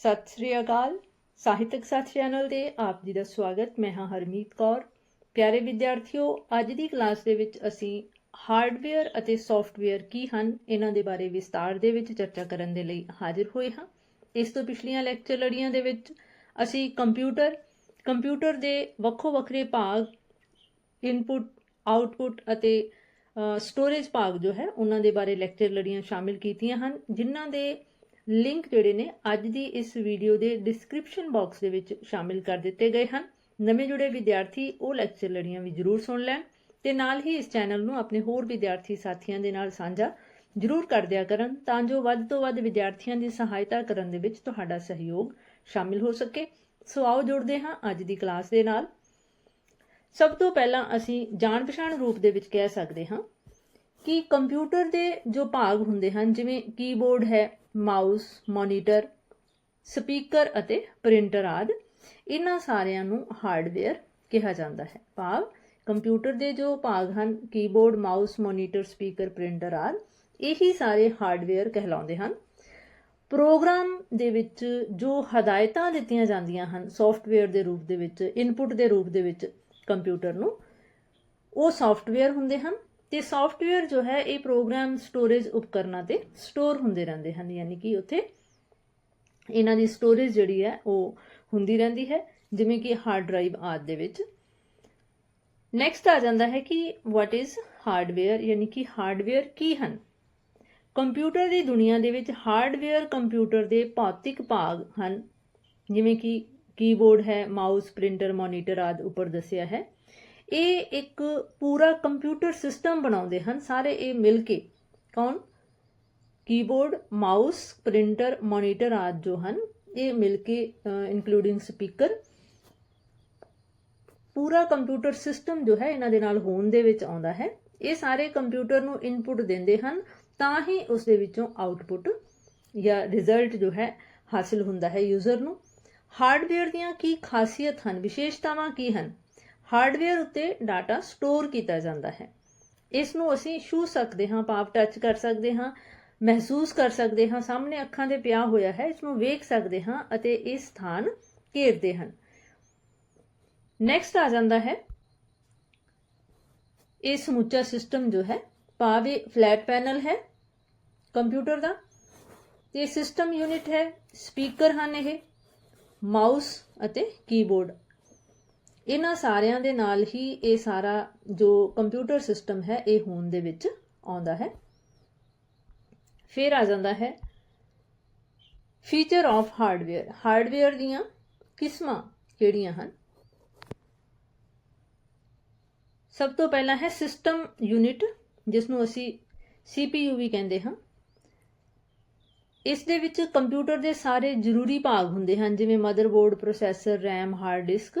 ਸਤਿ ਸ੍ਰੀ ਅਕਾਲ। ਸਾਹਿਤਕ ਸਾਥ ਚੈਨਲ ਤੇ ਆਪ ਜੀ ਦਾ ਸਵਾਗਤ। ਮੈਂ ਹਾਂ ਹਰਮੀਤ ਕੌਰ। ਪਿਆਰੇ ਵਿਦਿਆਰਥੀਓ, ਅੱਜ ਦੀ ਕਲਾਸ ਦੇ ਵਿੱਚ ਅਸੀਂ ਹਾਰਡਵੇਅਰ ਅਤੇ ਸੌਫਟਵੇਅਰ ਕੀ ਹਨ, ਇਹਨਾਂ ਦੇ ਬਾਰੇ ਵਿਸਤਾਰ ਦੇ ਵਿੱਚ ਚਰਚਾ ਕਰਨ ਦੇ ਲਈ ਹਾਜ਼ਰ ਹੋਏ ਹਾਂ। ਇਸ ਤੋਂ ਪਿਛਲੀਆਂ ਲੈਕਚਰ ਲੜੀਆਂ ਦੇ ਵਿੱਚ ਅਸੀਂ ਕੰਪਿਊਟਰ ਕੰਪਿਊਟਰ ਦੇ ਵੱਖੋ ਵੱਖਰੇ ਭਾਗ, ਇਨਪੁਟ ਆਉਟਪੁੱਟ ਅਤੇ ਸਟੋਰੇਜ ਭਾਗ ਜੋ ਹੈ, ਉਹਨਾਂ ਦੇ ਬਾਰੇ ਲੈਕਚਰ ਲੜੀਆਂ ਸ਼ਾਮਿਲ ਕੀਤੀਆਂ ਹਨ, ਜਿਨ੍ਹਾਂ ਦੇ ਲਿੰਕ ਜਿਹੜੇ ਨੇ ਅੱਜ ਦੀ ਇਸ ਵੀਡੀਓ ਦੇ ਡਿਸਕ੍ਰਿਪਸ਼ਨ ਬਾਕਸ ਦੇ ਵਿੱਚ ਸ਼ਾਮਿਲ ਕਰ ਦਿੱਤੇ ਗਏ ਹਨ। ਨਵੇਂ ਜੁੜੇ ਵਿਦਿਆਰਥੀ ਉਹ ਲੈਕਚਰ ਲੜੀਆਂ ਵੀ ਜ਼ਰੂਰ ਸੁਣ ਲੈਣ ਤੇ ਨਾਲ ਹੀ ਇਸ ਚੈਨਲ ਨੂੰ ਆਪਣੇ ਹੋਰ ਵਿਦਿਆਰਥੀ ਸਾਥੀਆਂ ਦੇ ਨਾਲ ਸਾਂਝਾ ਜ਼ਰੂਰ ਕਰ ਦਿਆ ਕਰਨ ਤਾਂ ਜੋ ਵੱਧ ਤੋਂ ਵੱਧ ਵਿਦਿਆਰਥੀਆਂ ਦੀ ਸਹਾਇਤਾ ਕਰਨ ਦੇ ਵਿੱਚ ਤੁਹਾਡਾ ਸਹਿਯੋਗ ਸ਼ਾਮਿਲ ਹੋ ਸਕੇ। ਸੋ ਆਓ ਜੁੜਦੇ ਹਾਂ ਅੱਜ ਦੀ ਕਲਾਸ ਦੇ ਨਾਲ। ਸਭ ਤੋਂ ਪਹਿਲਾਂ ਅਸੀਂ ਜਾਣ ਪਛਾਣ ਰੂਪ ਦੇ ਵਿੱਚ ਕਹਿ ਸਕਦੇ ਹਾਂ ਕਿ ਕੰਪਿਊਟਰ ਦੇ ਜੋ ਭਾਗ ਹੁੰਦੇ ਹਨ, ਜਿਵੇਂ ਕੀਬੋਰਡ ਹੈ ਮਾਊਸ, ਮੋਨੀਟਰ, ਸਪੀਕਰ ਅਤੇ ਪ੍ਰਿੰਟਰ ਆਦਿ। ਇਹਨਾਂ ਸਾਰਿਆਂ ਨੂੰ ਹਾਰਡਵੇਅਰ ਕਿਹਾ ਜਾਂਦਾ ਹੈ। ਭਾਵ, ਕੰਪਿਊਟਰ ਦੇ ਜੋ ਭਾਗ ਹਨ, keyboard, mouse, monitor, speaker, printer ਆਦਿ, ਇਹੀ ਸਾਰੇ ਹਾਰਡਵੇਅਰ ਕਹਿਲਾਉਂਦੇ ਹਨ। ਪ੍ਰੋਗਰਾਮ ਦੇ ਵਿੱਚ ਜੋ ਹਦਾਇਤਾਂ ਦਿੱਤੀਆਂ ਜਾਂਦੀਆਂ ਹਨ, ਸੌਫਟਵੇਅਰ ਦੇ ਰੂਪ ਦੇ ਵਿੱਚ, ਇਨਪੁਟ ਦੇ ਰੂਪ ਦੇ ਵਿੱਚ ਕੰਪਿਊਟਰ ਨੂੰ, ਉਹ ਸੌਫਟਵੇਅਰ ਹੁੰਦੇ ਹਨ। ਤੇ ਸੌਫਟਵੇਅਰ ਜੋ ਹੈ, ਇਹ ਪ੍ਰੋਗਰਾਮ ਸਟੋਰੇਜ ਉਪਕਰਨਾਂ ਤੇ ਸਟੋਰ ਹੁੰਦੇ ਰਹਿੰਦੇ ਹਨ, ਯਾਨੀ ਕਿ ਉੱਥੇ ਇਹਨਾਂ ਦੀ ਸਟੋਰੇਜ ਜਿਹੜੀ ਹੈ, ਉਹ ਹੁੰਦੀ ਰਹਿੰਦੀ ਹੈ, ਜਿਵੇਂ ਕਿ ਹਾਰਡ ਡਰਾਈਵ ਆਦਿ ਦੇ ਵਿੱਚ। ਨੈਕਸਟ ਆ ਜਾਂਦਾ ਹੈ ਕਿ ਵਾਟ ਇਜ਼ ਹਾਰਡਵੇਅਰ ਯਾਨੀ ਕਿ ਹਾਰਡਵੇਅਰ ਕੀ ਹਨ? ਕੰਪਿਊਟਰ ਦੀ ਦੁਨੀਆ ਦੇ ਵਿੱਚ ਹਾਰਡਵੇਅਰ ਕੰਪਿਊਟਰ ਦੇ ਭੌਤਿਕ ਭਾਗ ਹਨ, ਜਿਵੇਂ ਕਿ ਕੀਬੋਰਡ ਹੈ ਮਾਊਸ ਪ੍ਰਿੰਟਰ ਮੋਨੀਟਰ ਆਦਿ ਉੱਪਰ ਦੱਸਿਆ ਹੈ। ਇਹ ਇੱਕ ਪੂਰਾ ਕੰਪਿਊਟਰ ਸਿਸਟਮ ਬਣਾਉਂਦੇ ਹਨ, ਸਾਰੇ ਇਹ ਮਿਲ ਕੇ। ਕੌਣ? ਕੀਬੋਰਡ, ਮਾਊਸ, ਪ੍ਰਿੰਟਰ, ਮੋਨੀਟਰ ਆਦਿ ਜੋ ਹਨ, ਇਹ ਮਿਲ ਕੇ ਇਨਕਲੂਡਿੰਗ ਸਪੀਕਰ। ਪੂਰਾ ਕੰਪਿਊਟਰ ਸਿਸਟਮ ਜੋ ਹੈ, ਇਹਨਾਂ ਦੇ ਨਾਲ ਹੋਣ ਦੇ ਵਿੱਚ ਆਉਂਦਾ ਹੈ। ਇਹ ਸਾਰੇ ਕੰਪਿਊਟਰ ਨੂੰ ਇਨਪੁਟ ਦਿੰਦੇ ਹਨ, ਤਾਂ ਹੀ ਉਸ ਦੇ ਵਿੱਚੋਂ ਆਉਟਪੁੱਟ ਜਾਂ ਰਿਜ਼ਲਟ ਜੋ ਹੈ, ਹਾਸਲ ਹੁੰਦਾ ਹੈ ਯੂਜ਼ਰ ਨੂੰ। ਹਾਰਡਵੇਅਰ ਦੀਆਂ ਕੀ ਖਾਸੀਅਤ ਹਨ, ਵਿਸ਼ੇਸ਼ਤਾਵਾਂ ਕੀ ਹਨ? ਹਾਰਡਵੇਅਰ ਉੱਤੇ ਡਾਟਾ ਸਟੋਰ ਕੀਤਾ ਜਾਂਦਾ ਹੈ। ਇਸ ਨੂੰ ਅਸੀਂ ਛੂ ਸਕਦੇ ਹਾਂ, ਭਾਵ ਟੱਚ ਕਰ ਸਕਦੇ ਹਾਂ, ਮਹਿਸੂਸ ਕਰ ਸਕਦੇ ਹਾਂ, ਸਾਹਮਣੇ ਅੱਖਾਂ ਦੇ ਪਿਆ ਹੋਇਆ ਹੈ ਇਸ ਨੂੰ ਵੇਖ ਸਕਦੇ ਹਾਂ ਅਤੇ ਇਸ ਸਥਾਨ ਘੇਰਦੇ ਹਨ। ਨੈਕਸਟ ਆ ਜਾਂਦਾ ਹੈ। ਇਹ ਸਮੁੱਚਾ ਸਿਸਟਮ ਜੋ ਹੈ, ਭਾਵ ਇਹ ਫਲੈਟ ਪੈਨਲ ਹੈ ਕੰਪਿਊਟਰ ਦਾ। ਤੇ ਸਿਸਟਮ ਯੂਨਿਟ ਹੈ ਸਪੀਕਰ ਹਨ ਇਹ ਮਾਊਸ ਅਤੇ ਕੀਬੋਰਡ ਇਹਨਾਂ ਸਾਰਿਆਂ ਦੇ ਨਾਲ ਹੀ ਇਹ ਸਾਰਾ ਜੋ ਕੰਪਿਊਟਰ ਸਿਸਟਮ ਹੈ, ਇਹ ਹੋਣ ਦੇ ਵਿੱਚ ਆਉਂਦਾ ਹੈ। ਫਿਰ ਆ ਜਾਂਦਾ ਹੈ ਫੀਚਰ ਆਫ ਹਾਰਡਵੇਅਰ ਹਾਰਡਵੇਅਰ ਦੀਆਂ ਕਿਸਮਾਂ ਕਿਹੜੀਆਂ ਹਨ? ਸਭ ਤੋਂ ਪਹਿਲਾਂ ਹੈ ਸਿਸਟਮ ਯੂਨਿਟ ਜਿਸ ਨੂੰ ਅਸੀਂ CPU ਵੀ ਕਹਿੰਦੇ ਹਾਂ। ਇਸ ਦੇ ਵਿੱਚ ਕੰਪਿਊਟਰ ਦੇ ਸਾਰੇ ਜ਼ਰੂਰੀ ਭਾਗ ਹੁੰਦੇ ਹਨ, ਜਿਵੇਂ motherboard processor RAM hard disk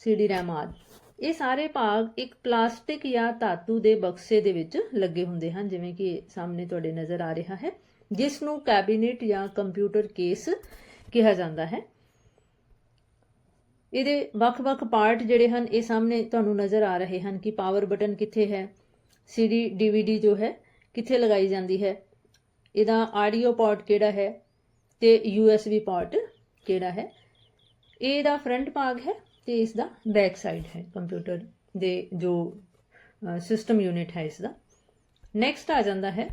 CD RAM ਆਦਿ। ਇਹ ਸਾਰੇ ਭਾਗ ਇੱਕ ਪਲਾਸਟਿਕ ਜਾਂ ਧਾਤੂ ਦੇ ਬਕਸੇ ਦੇ ਵਿੱਚ ਲੱਗੇ ਹੁੰਦੇ ਹਨ, ਜਿਵੇਂ ਕਿ ਸਾਹਮਣੇ ਤੁਹਾਡੇ ਨਜ਼ਰ ਆ ਰਿਹਾ ਹੈ, ਜਿਸ ਨੂੰ ਕੈਬਿਨੇਟ ਜਾਂ ਕੰਪਿਊਟਰ ਕੇਸ ਕਿਹਾ ਜਾਂਦਾ ਹੈ। ਇਹਦੇ ਵੱਖ-ਵੱਖ ਪਾਰਟ ਜਿਹੜੇ ਹਨ, ਇਹ ਸਾਹਮਣੇ ਤੁਹਾਨੂੰ ਨਜ਼ਰ ਆ ਰਹੇ ਹਨ ਕਿ ਪਾਵਰ ਬਟਨ ਕਿੱਥੇ ਹੈ CD DVD ਜੋ ਹੈ, ਕਿੱਥੇ ਲਗਾਈ ਜਾਂਦੀ ਹੈ, ਇਹਦਾ ਆਡੀਓ ਪਾਰਟ ਕਿਹੜਾ ਹੈ ਤੇ USB ਪਾਰਟ ਕਿਹੜਾ ਹੈ। ਇਹ ਦਾ ਫਰੰਟ ਭਾਗ ਹੈ ਤੇ ਇਸ ਦਾ ਬੈਕ ਸਾਈਡ ਹੈ ਕੰਪਿਊਟਰ ਦੇ ਜੋ ਸਿਸਟਮ ਯੂਨਿਟ ਹੈ ਇਸ ਦਾ। ਨੈਕਸਟ ਆ ਜਾਂਦਾ ਹੈ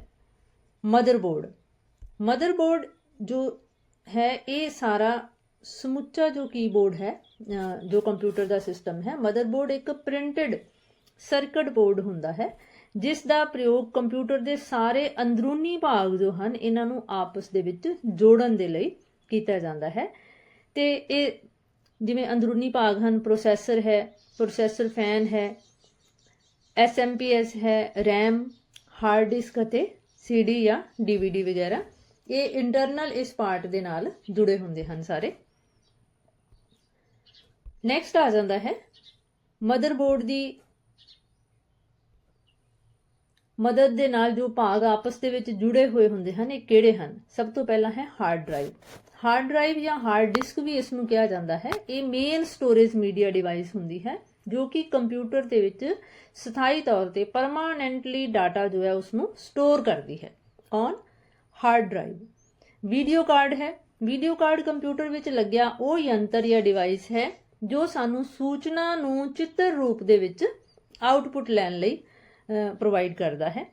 ਮਦਰਬੋਰਡ ਮਦਰਬੋਰਡ ਜੋ ਹੈ, ਇਹ ਸਾਰਾ ਸਮੁੱਚਾ ਜੋ ਕੀਬੋਰਡ ਹੈ ਜੋ ਕੰਪਿਊਟਰ ਦਾ ਸਿਸਟਮ ਹੈ ਮਦਰਬੋਰਡ ਇੱਕ ਪ੍ਰਿੰਟਡ ਸਰਕਟ ਬੋਰਡ ਹੁੰਦਾ ਹੈ, ਜਿਸ ਦਾ ਪ੍ਰਯੋਗ ਕੰਪਿਊਟਰ ਦੇ ਸਾਰੇ ਅੰਦਰੂਨੀ ਭਾਗ ਜੋ ਹਨ, ਇਹਨਾਂ ਨੂੰ ਆਪਸ ਦੇ ਵਿੱਚ ਜੋੜਨ ਦੇ ਲਈ ਕੀਤਾ ਜਾਂਦਾ ਹੈ। ਤੇ ਇਹ ਜਿਵੇਂ ਅੰਦਰੂਨੀ ਭਾਗ ਹਨ ਪ੍ਰੋਸੈਸਰ ਹੈ ਪ੍ਰੋਸੈਸਰ ਫੈਨ ਹੈ ਐਸਐਮਪੀਐਸ ਹੈ, RAM ਹਾਰਡ ਡਿਸਕ ਅਤੇ CD ਜਾਂ DVD ਵਗੈਰਾ। ਇਹ ਇੰਟਰਨਲ ਇਸ ਪਾਰਟ ਦੇ ਨਾਲ ਜੁੜੇ ਹੁੰਦੇ ਹਨ ਸਾਰੇ। ਨੈਕਸਟ ਆ ਜਾਂਦਾ ਹੈ ਮਦਰਬੋਰਡ ਦੀ ਮਦਦ ਦੇ ਨਾਲ ਜੋ ਭਾਗ ਆਪਸ ਦੇ ਵਿੱਚ ਜੁੜੇ ਹੋਏ ਹੁੰਦੇ ਹਨ, ਇਹ ਕਿਹੜੇ ਹਨ? ਸਭ ਤੋਂ ਪਹਿਲਾਂ ਹੈ ਹਾਰਡ ਡਰਾਈਵ ਹਾਰਡ ਡਰਾਈਵ ਜਾਂ ਹਾਰਡ ਡਿਸਕ ਵੀ ਇਸ ਨੂੰ ਕਿਹਾ ਜਾਂਦਾ ਹੈ। ਇਹ ਮੇਨ ਸਟੋਰੇਜ ਮੀਡੀਆ ਡਿਵਾਈਸ ਹੁੰਦੀ ਹੈ, ਜੋ ਕਿ ਕੰਪਿਊਟਰ ਦੇ ਵਿੱਚ ਸਥਾਈ ਤੌਰ ਤੇ ਪਰਮਾਨੈਂਟਲੀ ਡਾਟਾ ਜੋ ਹੈ ਉਸ ਨੂੰ ਸਟੋਰ ਕਰਦੀ ਹੈ। On hard drive. Video card ਹੈ। ਵੀਡੀਓ ਕਾਰਡ ਕੰਪਿਊਟਰ ਵਿੱਚ ਲੱਗਿਆ ਉਹ ਯੰਤਰ ਜਾਂ ਡਿਵਾਈਸ ਹੈ, ਜੋ ਸਾਨੂੰ ਸੂਚਨਾ ਨੂੰ ਚਿੱਤਰ ਰੂਪ ਦੇ ਵਿੱਚ ਆਉਟਪੁੱਟ ਲੈਣ ਲਈ ਪ੍ਰੋਵਾਈਡ ਕਰਦਾ ਹੈ।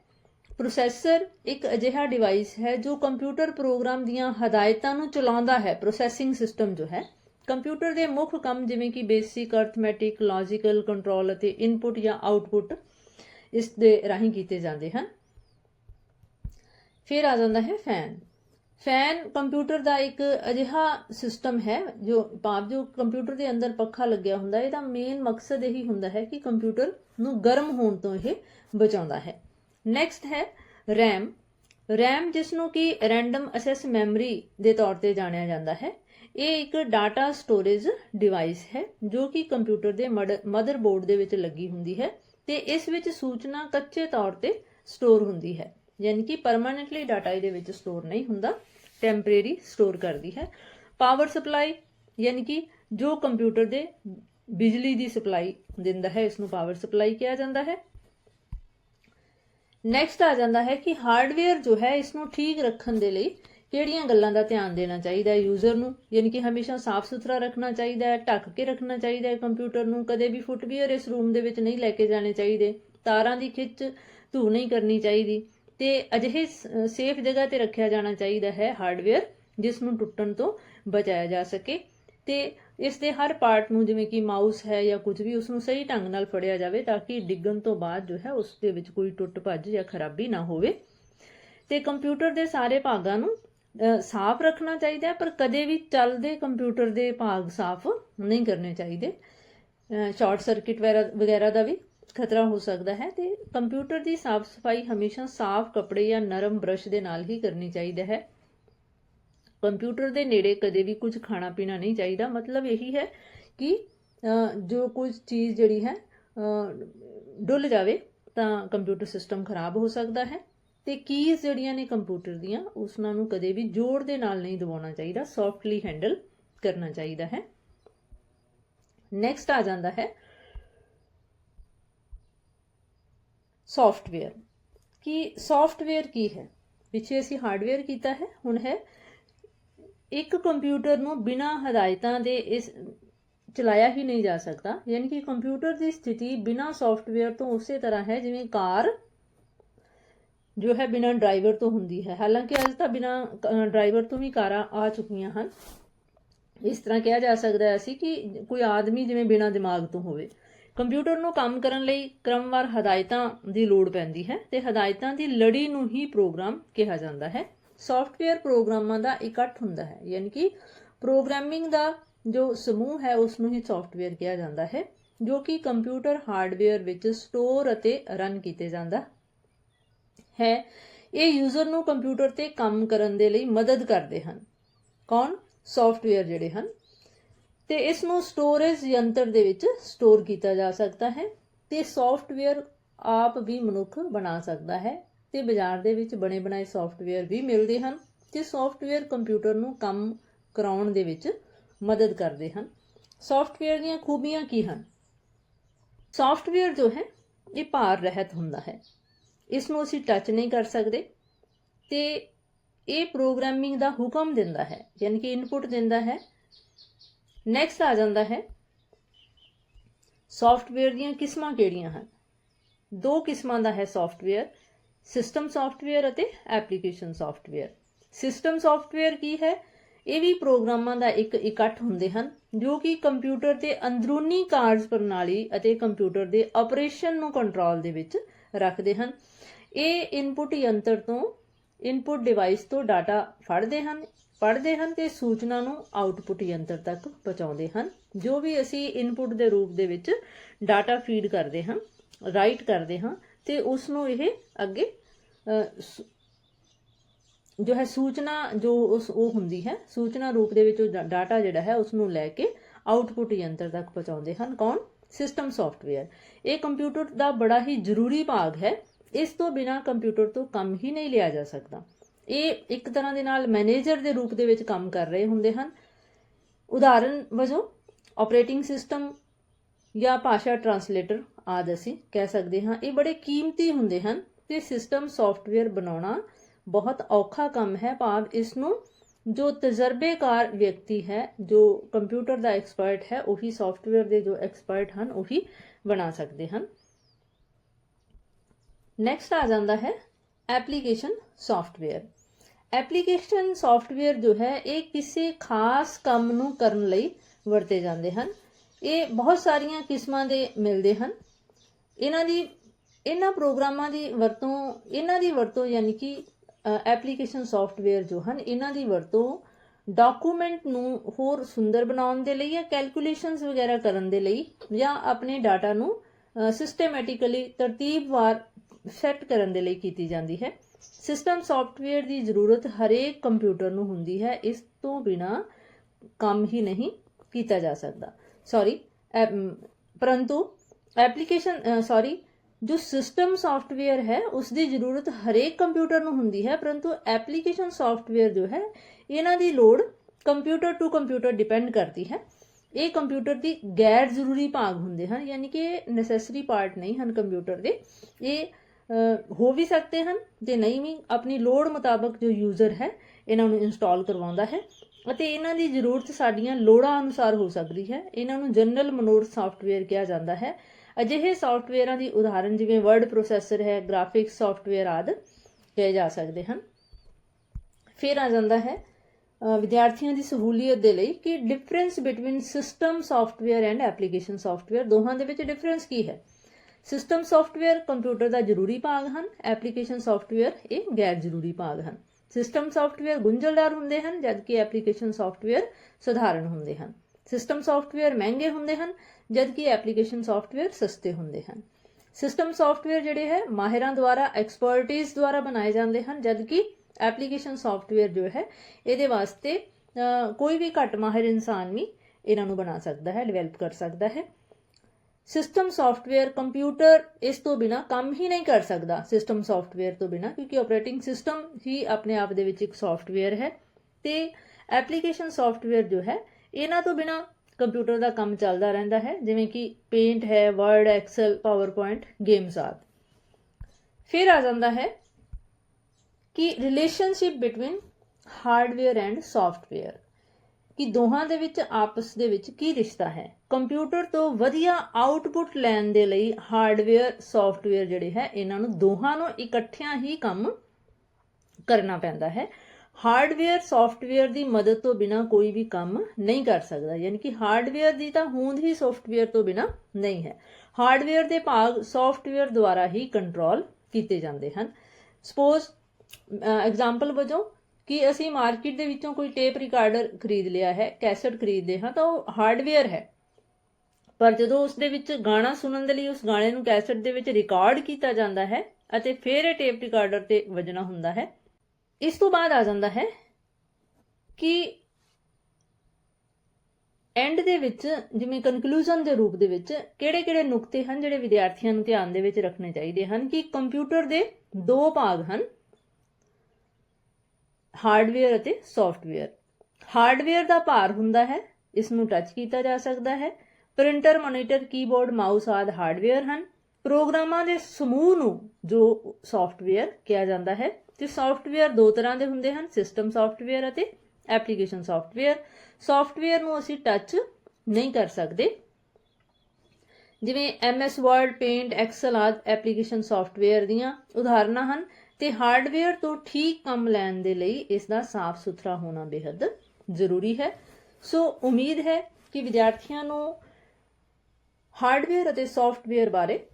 ਪ੍ਰੋਸੈਸਰ ਇੱਕ ਅਜਿਹਾ ਡਿਵਾਈਸ ਹੈ ਜੋ ਕੰਪਿਊਟਰ ਪ੍ਰੋਗਰਾਮ ਦੀਆਂ ਹਦਾਇਤਾਂ ਨੂੰ ਚਲਾਉਂਦਾ ਹੈ ਪ੍ਰੋਸੈਸਿੰਗ ਸਿਸਟਮ ਜੋ ਹੈ। ਕੰਪਿਊਟਰ ਦੇ ਮੁੱਖ ਕੰਮ ਜਿਵੇਂ ਕਿ ਬੇਸਿਕ ਅਰਥਮੈਟਿਕ ਲੌਜੀਕਲ ਕੰਟਰੋਲ ਅਤੇ ਇਨਪੁਟ ਜਾਂ ਆਉਟਪੁੱਟ ਇਸ ਦੇ ਰਾਹੀਂ ਕੀਤੇ ਜਾਂਦੇ ਹਨ। ਫਿਰ ਆ ਜਾਂਦਾ ਹੈ ਫੈਨ ਫੈਨ ਕੰਪਿਊਟਰ ਦਾ ਇੱਕ ਅਜਿਹਾ ਸਿਸਟਮ ਹੈ ਜੋ ਭਾਵ ਜੋ ਕੰਪਿਊਟਰ ਦੇ ਅੰਦਰ ਪੱਖਾ ਲੱਗਿਆ ਹੁੰਦਾ ਇਹਦਾ ਮੇਨ ਮਕਸਦ ਇਹੀ ਹੁੰਦਾ ਹੈ ਕਿ ਕੰਪਿਊਟਰ ਨੂੰ ਗਰਮ ਹੋਣ ਤੋਂ ਇਹ ਬਚਾਉਂਦਾ ਹੈ। ਨੈਕਸਟ ਹੈ RAM. RAM ਜਿਸ ਨੂੰ ਕਿ ਰੈਂਡਮ ਅਸੈਸ ਮੈਮਰੀ ਦੇ ਤੌਰ ਤੇ ਜਾਣਿਆ ਜਾਂਦਾ ਹੈ, ਇਹ ਇੱਕ ਡਾਟਾ ਸਟੋਰੇਜ ਡਿਵਾਈਸ ਹੈ, ਜੋ ਕਿ ਕੰਪਿਊਟਰ ਦੇ ਮਦਰਬੋਰਡ ਦੇ ਵਿੱਚ ਲੱਗੀ ਹੁੰਦੀ ਹੈ ਤੇ ਇਸ ਵਿੱਚ ਸੂਚਨਾ ਕੱਚੇ ਤੌਰ ਤੇ ਸਟੋਰ ਹੁੰਦੀ ਹੈ, ਯਾਨੀ ਕਿ ਪਰਮਾਨੈਂਟਲੀ ਡਾਟਾ ਇਹਦੇ ਵਿੱਚ ਸਟੋਰ ਨਹੀਂ ਹੁੰਦਾ ਟੈਂਪਰੇਰੀ ਸਟੋਰ ਕਰਦੀ ਹੈ। ਪਾਵਰ ਸਪਲਾਈ ਯਾਨੀ ਕਿ ਜੋ ਕੰਪਿਊਟਰ ਦੇ ਬਿਜਲੀ ਦੀ ਸਪਲਾਈ ਦਿੰਦਾ ਹੈ ਇਸ ਨੂੰ ਪਾਵਰ ਸਪਲਾਈ ਕਿਹਾ ਜਾਂਦਾ ਹੈ। ਨੈਕਸਟ ਆ ਜਾਂਦਾ ਹੈ ਕਿ ਹਾਰਡਵੇਅਰ ਜੋ ਹੈ ਇਸ ਨੂੰ ਠੀਕ ਰੱਖਣ ਦੇ ਲਈ ਕਿਹੜੀਆਂ ਗੱਲਾਂ ਦਾ ਧਿਆਨ ਦੇਣਾ ਚਾਹੀਦਾ ਹੈ ਯੂਜ਼ਰ ਨੂੰ? ਯਾਨੀ ਕਿ ਹਮੇਸ਼ਾ ਸਾਫ਼ ਸੁਥਰਾ ਰੱਖਣਾ ਚਾਹੀਦਾ ਹੈ, ਢੱਕ ਕੇ ਰੱਖਣਾ ਚਾਹੀਦਾ ਹੈ ਕੰਪਿਊਟਰ ਨੂੰ, ਕਦੇ ਵੀ ਫੁੱਟਵੀਅਰ ਇਸ ਰੂਮ ਦੇ ਵਿੱਚ ਨਹੀਂ ਲੈ ਕੇ ਜਾਣੇ ਚਾਹੀਦੇ। ਤਾਰਾਂ ਦੀ ਖਿੱਚ ਧੂ ਨਹੀਂ ਕਰਨੀ ਚਾਹੀਦੀ। ਤੇ ਅਜਿਹੇ ਸੇਫ ਜਗ੍ਹਾ ਤੇ ਰੱਖਿਆ ਜਾਣਾ ਚਾਹੀਦਾ ਹੈ ਹਾਰਡਵੇਅਰ ਜਿਸ ਨੂੰ ਟੁੱਟਣ ਤੋਂ ਬਚਾਇਆ ਜਾ ਸਕੇ। ਤੇ ਇਸ ਦੇ ਹਰ ਪਾਰਟ ਨੂੰ ਜਿਵੇਂ ਕਿ ਮਾਊਸ ਹੈ ਜਾਂ ਕੁਝ ਵੀ ਉਸ ਨੂੰ ਸਹੀ ਢੰਗ ਨਾਲ ਫੜਿਆ ਜਾਵੇ ਤਾਂ ਕਿ ਡਿੱਗਣ ਤੋਂ ਬਾਅਦ ਜੋ ਹੈ ਉਸ ਦੇ ਵਿੱਚ ਕੋਈ ਟੁੱਟ ਭੱਜ ਜਾਂ ਖਰਾਬੀ ਨਾ ਹੋਵੇ। ਤੇ ਕੰਪਿਊਟਰ ਦੇ ਸਾਰੇ ਭਾਗਾਂ ਨੂੰ ਸਾਫ਼ ਰੱਖਣਾ ਚਾਹੀਦਾ ਪਰ ਕਦੇ ਵੀ ਚੱਲਦੇ ਕੰਪਿਊਟਰ ਦੇ ਭਾਗ ਸਾਫ਼ ਨਹੀਂ ਕਰਨੇ ਚਾਹੀਦੇ। ਸ਼ਾਰਟ ਸਰਕਟ ਵਗੈਰਾ ਦਾ ਵੀ ਖਤਰਾ ਹੋ ਸਕਦਾ ਹੈ ਤੇ ਕੰਪਿਊਟਰ ਦੀ ਸਾਫ਼ ਸਫ਼ਾਈ ਹਮੇਸ਼ਾ ਸਾਫ਼ ਕੱਪੜੇ ਜਾਂ ਨਰਮ ਬ੍ਰਸ਼ ਦੇ ਨਾਲ ਹੀ ਕਰਨੀ ਚਾਹੀਦੀ ਹੈ। ਕੰਪਿਊਟਰ ਦੇ ਨੇੜੇ ਕਦੇ ਵੀ ਕੁਝ ਖਾਣਾ ਪੀਣਾ ਨਹੀਂ ਚਾਹੀਦਾ। ਮਤਲਬ ਇਹੀ ਹੈ ਕਿ ਜੋ ਕੁਝ ਚੀਜ਼ ਜਿਹੜੀ ਹੈ ਡੁੱਲ ਜਾਵੇ ਤਾਂ ਕੰਪਿਊਟਰ ਸਿਸਟਮ ਖਰਾਬ ਹੋ ਸਕਦਾ ਹੈ ਤੇ ਕੀਜ਼ ਜਿਹੜੀਆਂ ਨੇ ਕੰਪਿਊਟਰ ਦੀਆਂ ਉਸ ਨੂੰ ਕਦੇ ਵੀ ਜ਼ੋਰ ਦੇ ਨਾਲ ਨਹੀਂ ਦਬਾਉਣਾ ਚਾਹੀਦਾ ਸੌਫਟਲੀ ਹੈਂਡਲ ਕਰਨਾ ਚਾਹੀਦਾ ਹੈ। ਨੈਕਸਟ ਆ ਜਾਂਦਾ ਹੈ ਸੌਫਟਵੇਅਰ ਕਿ ਸੌਫਟਵੇਅਰ ਕੀ ਹੈ? ਪਿੱਛੇ ਅਸੀਂ ਹਾਰਡਵੇਅਰ ਕੀਤਾ ਹੈ, ਹੁਣ ਹੈ ਇੱਕ ਕੰਪਿਊਟਰ ਨੂੰ ਬਿਨਾਂ ਹਦਾਇਤਾਂ ਦੇ ਇਸ ਚਲਾਇਆ ਹੀ ਨਹੀਂ ਜਾ ਸਕਦਾ। ਯਾਨੀ ਕਿ ਕੰਪਿਊਟਰ ਦੀ ਸਥਿਤੀ ਬਿਨਾਂ ਸੌਫਟਵੇਅਰ ਤੋਂ ਉਸੇ ਤਰ੍ਹਾਂ ਹੈ ਜਿਵੇਂ ਕਾਰ ਜੋ ਹੈ ਬਿਨਾਂ ਡਰਾਈਵਰ ਤੋਂ ਹੁੰਦੀ ਹੈ। ਹਾਲਾਂਕਿ ਅੱਜ ਤਾਂ ਬਿਨਾਂ ਡਰਾਈਵਰ ਤੋਂ ਵੀ ਕਾਰਾਂ ਆ ਚੁੱਕੀਆਂ ਹਨ। ਇਸ ਤਰ੍ਹਾਂ ਕਿਹਾ ਜਾ ਸਕਦਾ ਹੈ ਸੀ ਕਿ ਕੋਈ ਆਦਮੀ ਜਿਵੇਂ ਬਿਨਾਂ ਦਿਮਾਗ ਤੋਂ ਹੋਵੇ। ਕੰਪਿਊਟਰ ਨੂੰ ਕੰਮ ਕਰਨ ਲਈ ਕ੍ਰਮਵਾਰ ਹਦਾਇਤਾਂ ਦੀ ਲੋੜ ਪੈਂਦੀ ਹੈ ਤੇ ਹਦਾਇਤਾਂ ਦੀ ਲੜੀ ਨੂੰ ਹੀ ਪ੍ਰੋਗਰਾਮ ਕਿਹਾ ਜਾਂਦਾ ਹੈ। ਸੌਫਟਵੇਅਰ ਪ੍ਰੋਗਰਾਮਾਂ ਦਾ ਇਕੱਠ ਹੁੰਦਾ ਹੈ। ਯਾਨੀ ਕਿ ਪ੍ਰੋਗਰਾਮਿੰਗ ਦਾ ਜੋ ਸਮੂਹ ਹੈ ਉਸ ਨੂੰ ਹੀ ਸੌਫਟਵੇਅਰ ਕਿਹਾ ਜਾਂਦਾ ਹੈ, ਜੋ ਕਿ ਕੰਪਿਊਟਰ ਹਾਰਡਵੇਅਰ ਵਿੱਚ ਸਟੋਰ ਅਤੇ ਰਨ ਕੀਤੇ ਜਾਂਦਾ ਹੈ। ਇਹ ਯੂਜ਼ਰ ਨੂੰ ਕੰਪਿਊਟਰ ਤੇ ਕੰਮ ਕਰਨ ਦੇ ਲਈ ਮਦਦ ਕਰਦੇ ਹਨ। ਕੌਣ? ਸੌਫਟਵੇਅਰ ਜਿਹੜੇ ਹਨ। ਤੇ ਇਸ ਨੂੰ ਸਟੋਰੇਜ ਯੰਤਰ ਦੇ ਵਿੱਚ ਸਟੋਰ ਕੀਤਾ ਜਾ ਸਕਦਾ ਹੈ ਤੇ ਸੌਫਟਵੇਅਰ ਆਪ ਵੀ ਮਨੁੱਖ ਬਣਾ ਸਕਦਾ ਹੈ। ਤੇ ਬਾਜ਼ਾਰ ਦੇ ਵਿੱਚ ਬਣੇ ਬਣਾਏ ਸੌਫਟਵੇਅਰ ਵੀ ਮਿਲਦੇ ਹਨ ਤੇ ਸੌਫਟਵੇਅਰ ਕੰਪਿਊਟਰ ਨੂੰ ਕੰਮ ਕਰਾਉਣ ਦੇ ਵਿੱਚ ਮਦਦ ਕਰਦੇ ਹਨ। ਸੌਫਟਵੇਅਰ ਦੀਆਂ ਖੂਬੀਆਂ ਕੀ ਹਨ? ਸੌਫਟਵੇਅਰ ਜੋ ਹੈ, ਇਹ ਭਾਰ ਰਹਿਤ ਹੁੰਦਾ ਹੈ। ਇਸ ਨੂੰ ਅਸੀਂ ਟੱਚ ਨਹੀਂ ਕਰ ਸਕਦੇ ਤੇ ਇਹ ਪ੍ਰੋਗਰਾਮਿੰਗ ਦਾ ਹੁਕਮ ਦਿੰਦਾ ਹੈ, ਯਾਨੀ ਕਿ ਇਨਪੁਟ ਦਿੰਦਾ ਹੈ। ਨੈਕਸਟ ਆ ਜਾਂਦਾ ਹੈ ਸੌਫਟਵੇਅਰ ਦੀਆਂ ਕਿਸਮਾਂ ਕਿਹੜੀਆਂ ਹਨ? ਦੋ ਕਿਸਮਾਂ ਦਾ ਹੈ ਸੌਫਟਵੇਅਰ ਸਿਸਟਮ ਸੌਫਟਵੇਅਰ ਅਤੇ ਐਪਲੀਕੇਸ਼ਨ ਸੌਫਟਵੇਅਰ ਸਿਸਟਮ ਸੌਫਟਵੇਅਰ ਕੀ ਹੈ? ਇਹ ਵੀ ਪ੍ਰੋਗਰਾਮਾਂ ਦਾ ਇੱਕ ਇਕੱਠ ਹੁੰਦੇ ਹਨ, ਜੋ ਕਿ ਕੰਪਿਊਟਰ ਦੇ ਅੰਦਰੂਨੀ ਕਾਰਜ ਪ੍ਰਣਾਲੀ ਅਤੇ ਕੰਪਿਊਟਰ ਦੇ ਆਪਰੇਸ਼ਨ ਨੂੰ ਕੰਟਰੋਲ ਦੇ ਵਿੱਚ ਰੱਖਦੇ ਹਨ। ਇਹ ਇਨਪੁਟ ਯੰਤਰ ਤੋਂ ਇਨਪੁਟ ਡਿਵਾਈਸ ਤੋਂ ਡਾਟਾ ਫੜਦੇ ਹਨ ਪੜ੍ਹਦੇ ਹਨ ਤੇ ਸੂਚਨਾ ਨੂੰ ਆਉਟਪੁੱਟ ਯੰਤਰ ਤੱਕ ਪਹੁੰਚਾਉਂਦੇ ਹਨ, ਜੋ ਵੀ ਅਸੀਂ ਇਨਪੁਟ ਦੇ ਰੂਪ ਦੇ ਵਿੱਚ ਡਾਟਾ ਫੀਡ ਕਰਦੇ ਹਾਂ ਰਾਈਟ ਕਰਦੇ ਹਾਂ ਤੇ ਉਸ ਨੂੰ ਇਹ ਅੱਗੇ ਜੋ ਹੈ ਸੂਚਨਾ ਜੋ ਉਸ ਉਹ ਹੁੰਦੀ ਹੈ, ਸੂਚਨਾ ਰੂਪ ਦੇ ਵਿੱਚ ਉਹ ਡਾਟਾ ਜਿਹੜਾ ਹੈ ਉਸ ਨੂੰ ਲੈ ਕੇ ਆਉਟਪੁੱਟ ਯੰਤਰ ਤੱਕ ਪਹੁੰਚਾਉਂਦੇ ਹਨ। ਕੌਣ? ਸਿਸਟਮ ਸੌਫਟਵੇਅਰ ਇਹ ਕੰਪਿਊਟਰ ਦਾ ਬੜਾ ਹੀ ਜ਼ਰੂਰੀ ਭਾਗ ਹੈ। ਇਸ ਤੋਂ ਬਿਨਾ ਕੰਪਿਊਟਰ ਤੋਂ ਕੰਮ ਹੀ ਨਹੀਂ ਲਿਆ ਜਾ ਸਕਦਾ। ਇਹ ਇੱਕ ਤਰ੍ਹਾਂ ਦੇ ਨਾਲ ਮੈਨੇਜਰ ਦੇ ਰੂਪ ਦੇ ਵਿੱਚ ਕੰਮ ਕਰ ਰਹੇ ਹੁੰਦੇ ਹਨ। ਉਦਾਹਰਨ ਵਜੋਂ ਆਪਰੇਟਿੰਗ ਸਿਸਟਮ ਜਾਂ ਭਾਸ਼ਾ ਟਰਾਂਸਲੇਟਰ ਆਦਿ ਅਸੀਂ ਕਹਿ ਸਕਦੇ ਹਾਂ। ਇਹ ਬੜੇ ਕੀਮਤੀ ਹੁੰਦੇ ਹਨ। ਤੇ ਸਿਸਟਮ ਸੌਫਟਵੇਅਰ ਬਣਾਉਣਾ ਬਹੁਤ ਔਖਾ ਕੰਮ ਹੈ ਭਾਵ ਇਸ ਨੂੰ ਜੋ ਤਜਰਬੇਕਾਰ ਵਿਅਕਤੀ ਹੈ, ਜੋ ਕੰਪਿਊਟਰ ਦਾ ਐਕਸਪਰਟ ਹੈ, ਉਹੀ ਸੌਫਟਵੇਅਰ ਦੇ ਜੋ ਐਕਸਪਰਟ ਹਨ, ਉਹੀ ਬਣਾ ਸਕਦੇ ਹਨ। ਨੈਕਸਟ ਆ ਜਾਂਦਾ ਹੈ ਐਪਲੀਕੇਸ਼ਨ ਸੌਫਟਵੇਅਰ ਐਪਲੀਕੇਸ਼ਨ ਸੌਫਟਵੇਅਰ ਜੋ ਹੈ, ਇਹ ਕਿਸੇ ਖਾਸ ਕੰਮ ਨੂੰ ਕਰਨ ਲਈ ਵਰਤੇ ਜਾਂਦੇ ਹਨ। ਇਹ ਬਹੁਤ ਸਾਰੀਆਂ ਕਿਸਮਾਂ ਦੇ ਮਿਲਦੇ ਹਨ। ਇਹਨਾਂ ਦੀ ਇਹਨਾਂ ਪ੍ਰੋਗਰਾਮਾਂ ਦੀ ਵਰਤੋਂ, ਇਹਨਾਂ ਦੀ ਵਰਤੋਂ ਯਾਨੀ ਕਿ ਐਪਲੀਕੇਸ਼ਨ ਸੌਫਟਵੇਅਰ ਜੋ ਹਨ, ਇਹਨਾਂ ਦੀ ਵਰਤੋਂ ਡਾਕੂਮੈਂਟ ਨੂੰ ਹੋਰ ਸੁੰਦਰ ਬਣਾਉਣ ਦੇ ਲਈ ਜਾਂ ਕੈਲਕੂਲੇਸ਼ਨਸ ਵਗੈਰਾ ਕਰਨ ਦੇ ਲਈ ਜਾਂ ਆਪਣੇ ਡਾਟਾ ਨੂੰ ਸਿਸਟੇਮੈਟਿਕਲੀ ਤਰਤੀਬਵਾਰ ਸੈੱਟ ਕਰਨ ਦੇ ਲਈ ਕੀਤੀ ਜਾਂਦੀ ਹੈ। ਸਿਸਟਮ ਸੌਫਟਵੇਅਰ ਦੀ ਜ਼ਰੂਰਤ ਹਰੇਕ ਕੰਪਿਊਟਰ ਨੂੰ ਹੁੰਦੀ ਹੈ, ਇਸ ਤੋਂ ਬਿਨਾ ਕੰਮ ਹੀ ਨਹੀਂ ਕੀਤਾ ਜਾ ਸਕਦਾ। ਸੌਰੀ ਪਰੰਤੂ ਐਪਲੀਕੇਸ਼ਨ ਸੌਰੀ ਜੋ ਸਿਸਟਮ ਸੌਫਟਵੇਅਰ ਹੈ ਉਸ ਦੀ ਜ਼ਰੂਰਤ ਹਰੇਕ ਕੰਪਿਊਟਰ ਨੂੰ ਹੁੰਦੀ ਹੈ, ਪਰੰਤੂ ਐਪਲੀਕੇਸ਼ਨ ਸੌਫਟਵੇਅਰ ਜੋ ਹੈ, ਇਹਨਾਂ ਦੀ ਲੋੜ ਕੰਪਿਊਟਰ ਟੂ ਕੰਪਿਊਟਰ ਡਿਪੈਂਡ ਕਰਦੀ ਹੈ। ਇਹ ਕੰਪਿਊਟਰ ਦੀ ਗੈਰ ਜ਼ਰੂਰੀ ਭਾਗ ਹੁੰਦੇ ਹਨ, ਯਾਨੀ ਕਿ ਨੈਸੈਸਰੀ ਪਾਰਟ ਨਹੀਂ ਹਨ ਕੰਪਿਊਟਰ ਦੇ। ਇਹ ਹੋ ਵੀ ਸਕਦੇ ਹਨ ਤੇ ਨਹੀਂ ਵੀ, ਆਪਣੀ ਲੋੜ ਮੁਤਾਬਕ ਜੋ ਯੂਜ਼ਰ ਹੈ, ਇਹਨਾਂ ਨੂੰ ਇੰਸਟਾਲ ਕਰਵਾਉਂਦਾ ਹੈ। ਅਤੇ ਇਹਨਾਂ ਦੀ ਜ਼ਰੂਰਤ ਸਾਡੀਆਂ ਲੋੜਾਂ ਅਨੁਸਾਰ ਹੋ ਸਕਦੀ ਹੈ। ਇਹਨਾਂ ਨੂੰ ਜਨਰਲ ਮਨੋਰ ਸੌਫਟਵੇਅਰ ਕਿਹਾ ਜਾਂਦਾ ਹੈ। ਅਜਿਹੇ ਸੌਫਟਵੇਅਰਾਂ ਦੀ ਉਦਾਹਰਨ ਜਿਵੇਂ ਵਰਡ ਪ੍ਰੋਸੈਸਰ ਹੈ ਗ੍ਰਾਫਿਕਸ ਸੌਫਟਵੇਅਰ ਆਦਿ ਕਹੇ ਜਾ ਸਕਦੇ ਹਨ। ਫਿਰ ਆ ਜਾਂਦਾ ਹੈ ਵਿਦਿਆਰਥੀਆਂ ਦੀ ਸਹੂਲੀਅਤ ਦੇ ਲਈ ਕਿ difference between system software and application software ਦੋਹਾਂ ਦੇ ਵਿੱਚ ਡਿਫਰੈਂਸ ਕੀ ਹੈ? ਸਿਸਟਮ ਸੌਫਟਵੇਅਰ ਕੰਪਿਊਟਰ ਦਾ ਜ਼ਰੂਰੀ ਭਾਗ ਹਨ ਐਪਲੀਕੇਸ਼ਨ ਸੌਫਟਵੇਅਰ ਇਹ ਗੈਰ ਜ਼ਰੂਰੀ ਭਾਗ ਹਨ। ਸਿਸਟਮ ਸੌਫਟਵੇਅਰ ਗੁੰਝਲਦਾਰ ਹੁੰਦੇ ਹਨ, ਜਦਕਿ ਐਪਲੀਕੇਸ਼ਨ ਸੌਫਟਵੇਅਰ ਸਧਾਰਨ ਹੁੰਦੇ ਹਨ। ਸਿਸਟਮ ਸੌਫਟਵੇਅਰ ਮਹਿੰਗੇ ਹੁੰਦੇ ਹਨ, ਜਦਕਿ ਐਪਲੀਕੇਸ਼ਨ ਸੌਫਟਵੇਅਰ ਸਸਤੇ ਹੁੰਦੇ ਹਨ। ਸਿਸਟਮ ਸੌਫਟਵੇਅਰ ਜਿਹੜੇ ਹੈ, ਮਾਹਿਰਾਂ ਦੁਆਰਾ ਐਕਸਪਰਟਿਜ਼ ਦੁਆਰਾ ਬਣਾਏ ਜਾਂਦੇ ਹਨ, ਜਦਕਿ ਐਪਲੀਕੇਸ਼ਨ ਸੌਫਟਵੇਅਰ ਜੋ ਹੈ, ਇਹਦੇ ਵਾਸਤੇ ਕੋਈ ਵੀ ਘੱਟ ਮਾਹਿਰ ਇਨਸਾਨ ਵੀ ਇਹਨਾਂ ਨੂੰ ਬਣਾ ਸਕਦਾ ਹੈ ਡਿਵੈਲਪ ਕਰ ਸਕਦਾ ਹੈ। ਸਿਸਟਮ ਸੌਫਟਵੇਅਰ ਕੰਪਿਊਟਰ ਇਸ ਤੋਂ ਬਿਨਾ ਕੰਮ ਹੀ ਨਹੀਂ ਕਰ ਸਕਦਾ ਸਿਸਟਮ ਸੌਫਟਵੇਅਰ ਤੋਂ ਬਿਨਾ, ਕਿਉਂਕਿ ਆਪਰੇਟਿੰਗ ਸਿਸਟਮ ਹੀ ਆਪਣੇ ਆਪ ਦੇ ਵਿੱਚ ਇੱਕ ਸੌਫਟਵੇਅਰ ਹੈ। ਤੇ ਐਪਲੀਕੇਸ਼ਨ ਸੌਫਟਵੇਅਰ ਜੋ ਹੈ ਇਹਨਾਂ ਤੋਂ ਬਿਨਾ ਕੰਪਿਊਟਰ ਦਾ ਕੰਮ ਚੱਲਦਾ ਰਹਿੰਦਾ ਹੈ, ਜਿਵੇਂ ਕਿ ਪੇਂਟ ਹੈ ਵਰਡ ਐਕਸਲ ਪਾਵਰਪੁਆਇੰਟ ਗੇਮਸ ਆਦਿ। ਫਿਰ ਆ ਜਾਂਦਾ ਹੈ ਕਿ relationship between hardware and software ਕਿ ਦੋਹਾਂ ਦੇ ਵਿੱਚ, ਆਪਸ ਦੇ ਵਿੱਚ ਕੀ ਰਿਸ਼ਤਾ ਹੈ? ਕੰਪਿਊਟਰ ਤੋਂ ਵਧੀਆ ਆਊਟਪੁੱਟ ਲੈਣ ਦੇ ਲਈ ਹਾਰਡਵੇਅਰ ਸੌਫਟਵੇਅਰ ਜਿਹੜੇ ਹੈ, ਇਹਨਾਂ ਨੂੰ ਦੋਹਾਂ ਨੂੰ ਇਕੱਠਿਆਂ ਹੀ ਕੰਮ ਕਰਨਾ ਪੈਂਦਾ ਹੈ। ਹਾਰਡਵੇਅਰ ਸੌਫਟਵੇਅਰ ਦੀ ਮਦਦ ਤੋਂ ਬਿਨਾ ਕੋਈ ਵੀ ਕੰਮ ਨਹੀਂ ਕਰ ਸਕਦਾ। ਯਾਨੀ ਕਿ ਹਾਰਡਵੇਅਰ ਦੀ ਤਾਂ ਹੋਂਦ ਹੀ ਸੌਫਟਵੇਅਰ ਤੋਂ ਬਿਨਾ ਨਹੀਂ ਹੈ। ਹਾਰਡਵੇਅਰ ਦੇ ਭਾਗ ਸੌਫਟਵੇਅਰ ਦੁਆਰਾ ਹੀ ਕੰਟਰੋਲ ਕੀਤੇ ਜਾਂਦੇ ਹਨ। ਸਪੋਜ਼ ਐਗਜ਼ਾਮਪਲ ਵਜੋਂ ਕਿ ਅਸੀਂ ਮਾਰਕੀਟ ਦੇ ਵਿੱਚੋਂ ਕੋਈ ਟੇਪ ਰਿਕਾਰਡਰ ਖਰੀਦ ਲਿਆ ਹੈ ਕੈਸਟ ਖਰੀਦਦੇ ਹਾਂ, ਤਾਂ ਉਹ ਹਾਰਡਵੇਅਰ ਹੈ। ਪਰ ਜਦੋਂ ਉਸ ਦੇ ਵਿੱਚ ਗਾਣਾ ਸੁਣਨ ਦੇ ਲਈ ਉਸ ਗਾਣੇ ਨੂੰ ਕੈਸਟ ਦੇ ਵਿੱਚ ਰਿਕਾਰਡ ਕੀਤਾ ਜਾਂਦਾ ਹੈ ਅਤੇ ਫਿਰ ਇਹ ਟੇਪ ਰਿਕਾਰਡਰ ਤੇ ਵੱਜਣਾ ਹੁੰਦਾ ਹੈ ਇਸ ਤੋਂ ਬਾਅਦ ਆ ਜਾਂਦਾ ਹੈ ਕਿ ਐਂਡ ਦੇ ਵਿੱਚ, ਜਿਵੇਂ ਕਨਕਲੂਜਨ ਦੇ ਰੂਪ ਦੇ ਵਿੱਚ ਕਿਹੜੇ-ਕਿਹੜੇ ਨੁਕਤੇ ਹਨ ਜਿਹੜੇ ਵਿਦਿਆਰਥੀਆਂ ਨੂੰ ਧਿਆਨ ਦੇ ਵਿੱਚ ਰੱਖਣੇ ਚਾਹੀਦੇ ਹਨ ਕਿ ਕੰਪਿਊਟਰ ਦੇ ਦੋ ਭਾਗ ਹਨ ਹਾਰਡਵੇਅਰ ਅਤੇ ਸੌਫਟਵੇਅਰ ਹਾਰਡਵੇਅਰ ਦਾ ਭਾਰ ਹੁੰਦਾ ਹੈ ਇਸ ਨੂੰ ਟੱਚ ਕੀਤਾ ਜਾ ਸਕਦਾ ਹੈ। ਪ੍ਰਿੰਟਰ ਮੋਨੀਟਰ ਕੀਬੋਰਡ ਮਾਊਸ ਆਦਿ ਹਾਰਡਵੇਅਰ ਹਨ। ਪ੍ਰੋਗਰਾਮਾਂ ਦੇ ਸਮੂਹ ਨੂੰ ਜੋ ਸੌਫਟਵੇਅਰ ਕਿਹਾ ਜਾਂਦਾ ਹੈ ਤੇ ਸੌਫਟਵੇਅਰ ਦੋ ਤਰ੍ਹਾਂ ਦੇ ਹੁੰਦੇ ਹਨ ਸਿਸਟਮ ਸੌਫਟਵੇਅਰ ਅਤੇ ਐਪਲੀਕੇਸ਼ਨ ਸੌਫਟਵੇਅਰ ਸੌਫਟਵੇਅਰ ਨੂੰ ਅਸੀਂ ਟੱਚ ਨਹੀਂ ਕਰ ਸਕਦੇ। ਜਿਵੇਂ MS Word, Paint, Excel ਆਦਿ ਐਪਲੀਕੇਸ਼ਨ ਸੌਫਟਵੇਅਰ ਦੀਆਂ ਉਦਾਹਰਨਾਂ ਹਨ ਤੇ ਹਾਰਡਵੇਅਰ ਤੋਂ ਠੀਕ ਕੰਮ ਲੈਣ ਦੇ ਲਈ ਇਸ ਦਾ ਸਾਫ਼ ਸੁਥਰਾ ਹੋਣਾ ਬੇहद ਜ਼ਰੂਰੀ ਹੈ। ਸੋ ਉਮੀਦ ਹੈ ਕਿ ਵਿਦਿਆਰਥੀਆਂ ਨੂੰ ਹਾਰਡਵੇਅਰ ਅਤੇ ਸੌਫਟਵੇਅਰ ਬਾਰੇ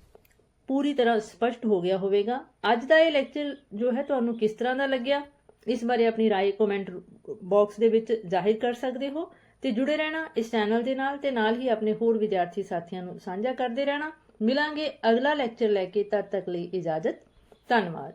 ਪੂਰੀ ਤਰ੍ਹਾਂ ਸਪਸ਼ਟ ਹੋ ਗਿਆ ਹੋਵੇਗਾ ਅੱਜ ਦਾ ਇਹ ਲੈਕਚਰ ਜੋ ਹੈ ਤੁਹਾਨੂੰ ਕਿਸ ਤਰ੍ਹਾਂ ਦਾ ਲੱਗਿਆ ਇਸ ਬਾਰੇ ਆਪਣੀ رائے ਕਮੈਂਟ ਬਾਕਸ ਦੇ ਵਿੱਚ ਜ਼ਾਹਿਰ ਕਰ ਸਕਦੇ ਹੋ ਤੇ ਜੁੜੇ ਰਹਿਣਾ ਇਸ ਚੈਨਲ ਦੇ ਨਾਲ ਤੇ ਨਾਲ ਹੀ ਆਪਣੇ ਹੋਰ ਵਿਦਿਆਰਥੀ ਸਾਥੀਆਂ ਨੂੰ ਸਾਂਝਾ ਕਰਦੇ ਰਹਿਣਾ ਮਿਲਾਂਗੇ ਅਗਲਾ ਲੈਕਚਰ ਲੈ ਕੇ ਤਦ ਤੱਕ ਲਈ ਇਜਾਜ਼ਤ ਧੰਨਵਾਦ